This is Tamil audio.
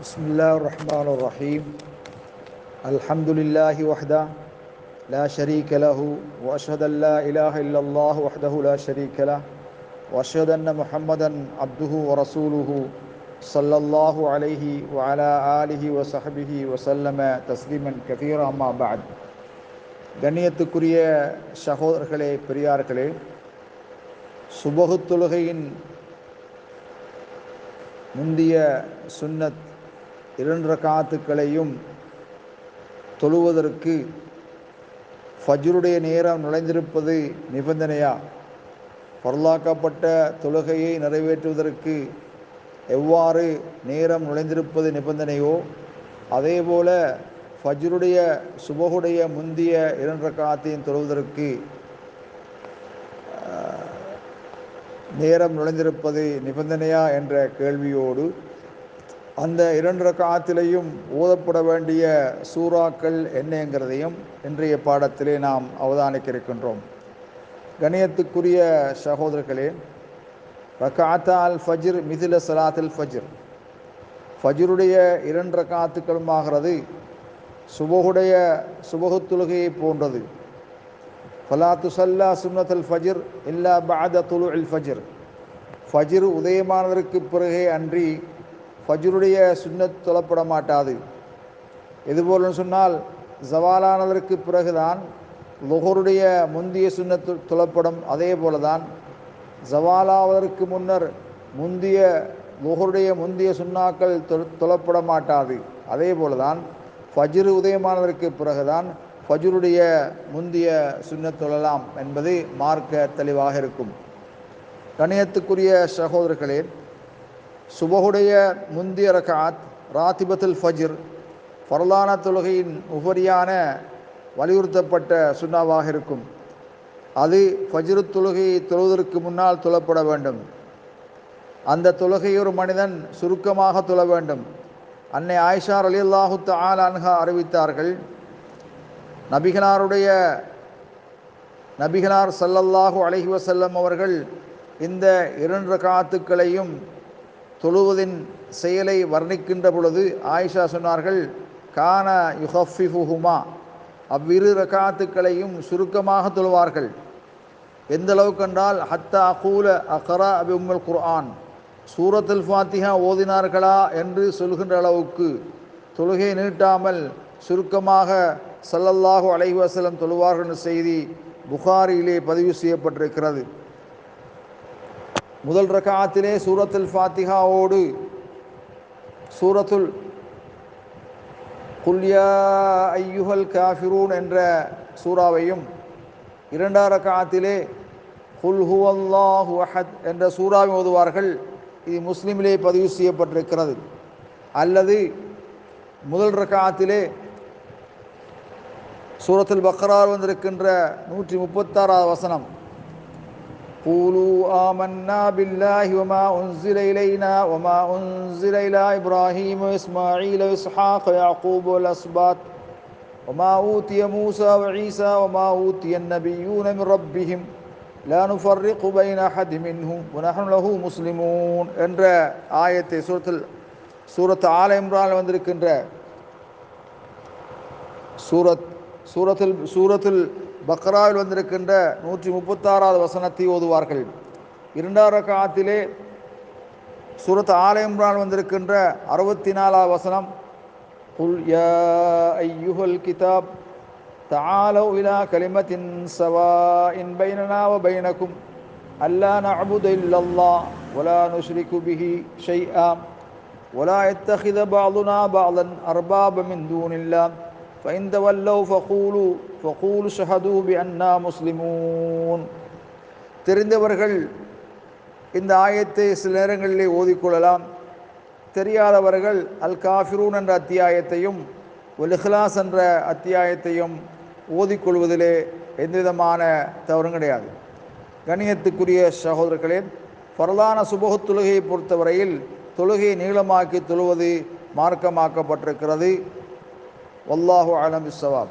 بسم الله الرحمن الرحيم الحمد لله وحده لا شريك له واشهد ان لا اله الا الله وحده لا شريك له واشهد ان محمدا عبده ورسوله صلى الله عليه وعلى اله وصحبه وسلم تسليما كثيرا اما بعد கண்ணியத்துக்குரிய சகோதரர்களே பெரியார்களே சுபகு தொழுகையின் முந்திய சுன்னத் இரண்டு ரகாத்துக்களையும் தொழுவதற்கு ஃபஜ்ருடைய நேரம் நுழைந்திருப்பது நிபந்தனையா? பொருளாக்கப்பட்ட தொழுகையை நிறைவேற்றுவதற்கு எவ்வாறு நேரம் நுழைந்திருப்பது நிபந்தனையோ? அதேபோல ஃபஜ்ருடைய சுபகுடைய முந்திய இரண்டு காத்தையும் தொழுவதற்கு நேரம் நுழைந்திருப்பது நிபந்தனையா என்ற கேள்வியோடு அந்த இரண்டு காலத்திலையும் ஊதப்பட வேண்டிய சூறாக்கள் என்னங்கிறதையும் இன்றைய பாடத்திலே நாம் அவதானிக்க இருக்கின்றோம் கணியத்துக்குரிய சகோதரர்களே ரகாத்தா அல் ஃபஜிர் மிதில சலாத்தில் ஃபஜ்ர். ஃபஜ்ருடைய இரண்டு ஆகிறது சுபகுடைய சுபகு தொழுகையை போன்றது. ஃபலா துசல்லா சுன்னத்தல் ஃபஜிர் இல்லா பாத துலு அல் ஃபஜிர். ஃபஜிர் உதயமானதற்கு பிறகே அன்றி ஃபஜ்ருடைய சுன்னத் தொழப்பட மாட்டாது இதுபோலன்னு சொன்னால் ஜவாலானதற்கு பிறகுதான் லுகருடைய முந்திய சுன்னத்து தொலப்படும் அதே போல தான் ஜவாலாவதற்கு முன்னர் முந்திய லுகருடைய முந்திய சுண்ணாக்கள் தொலப்பட மாட்டாது அதே போல தான் ஃபஜ்ரு உதயமானதற்கு பிறகுதான் ஃபஜ்ருடைய முந்திய சுன்னத் தொழலாம் என்பது மார்க்க தெளிவாக இருக்கும். கணியத்துக்குரிய சகோதரர்களே சுபகுடைய முந்திய ரகாத் ராத்திபத்துல் ஃபஜிர் பரலான தொழுகையின் உபரியான வலியுறுத்தப்பட்ட சுண்ணாவாக இருக்கும். அது ஃபஜ்ரு தொழுகையை தொழுவதற்கு முன்னால் தொழப்பட வேண்டும். அந்த தொழுகை ஒரு மனிதன் சுருக்கமாக தொழ வேண்டும். அன்னை ஆயிஷார் அலி அல்லாஹு தால் அன்ஹா அறிவித்தார்கள் நபிகனாருடைய நபிகனார் சல்லல்லாஹு அலஹி வசல்லம் அவர்கள் இந்த இரண்டு ரகாத்துக்களையும் தொழுவதின் செயலை வர்ணிக்கின்ற பொழுது ஆயிஷா சொன்னார்கள் கான யுஹஃபிஃபுஹுமா. அவ்விரு ரகாத்துக்களையும் சுருக்கமாக தொழுவார்கள். எந்த அளவுக்கு என்றால் ஹத்தா அகூல அகரா அபி உம்மல் குர்ஆன். சூரத்துல் ஃபாத்திஹா ஓதினார்களா என்று சொல்கின்ற அளவுக்கு தொழுகை நீட்டாமல் சுருக்கமாக சல்லல்லாஹு அலைவாசலம் தொழுவார்கள் செய்தி புகாரியிலே பதிவு செய்யப்பட்டிருக்கிறது. முதல் ரகாத்திலே சூரத்துல் ஃபாத்திஹாவோடு சூரத்துல் குல்யா ஐயுகல் காஃபிரூன் என்ற சூறாவையும் இரண்டாம் ரகாத்திலே குல் ஹுவல்லாஹு அஹத் என்ற சூறாவை ஓதுவார்கள். இது முஸ்லீமிலே பதிவு செய்யப்பட்டிருக்கிறது. அல்லது முதல் ரகாத்திலே சூரத்தில் பக்ரார் வந்திருக்கின்ற நூற்றி முப்பத்தாறாவது வசனம். قولوا آمنا بالله وما أنزل إلينا وما أنزل إلى إبراهيم وإسماعيل وإسحاق ويعقوب والأسباط وما أوتي موسى وعيسى وما أوتي النبيون من ربهم لا نفرق بين أحد منهم ونحن له مسلمون என்ற ஆயத்தை சூரத்தில் சூரத் ஆல இம்ரான் வந்திருக்கின்ற சூரத் சூரத்தில் சூரத்தில் பக்ராவில் வந்திருக்கின்ற நூற்றி முப்பத்தாறாவது வசனத்தை ஓதுவார்கள் இரண்டாவது காலத்திலே சூரத் ஆல இம்ரான் வந்திருக்கின்ற அறுபத்தி நாலாவது வசனம் قل يا أيها الكتاب تعالوا إلى كلمة سواء بيننا وبينكم ألا نعبد إلا الله ولا نشرك به شيئا ولا يتخذ بعضنا بعضا أربابا من دون الله فإن تولوا فقولوا فقولوا شهدوا بأننا مسلمون தெரிந்தவர்கள் இந்த ஆயத்தை சில நேரங்களிலே ஓதிக்கொள்ளலாம் தெரியாதவர்கள் அல் காஃபிரூன் என்ற அத்தியாயத்தையும் ஒல் இஹ்லாஸ் என்ற அத்தியாயத்தையும் ஓதிக்கொள்வதிலே எந்தவிதமான தவறும் கிடையாது கணியத்துக்குரிய சகோதரர்களே பரலான சுபகு தொழுகையை பொறுத்தவரையில் தொழுகையை நீளமாக்கி தொழுவது மார்க்கமாக்கப்பட்டிருக்கிறது والله أعلم بالصواب.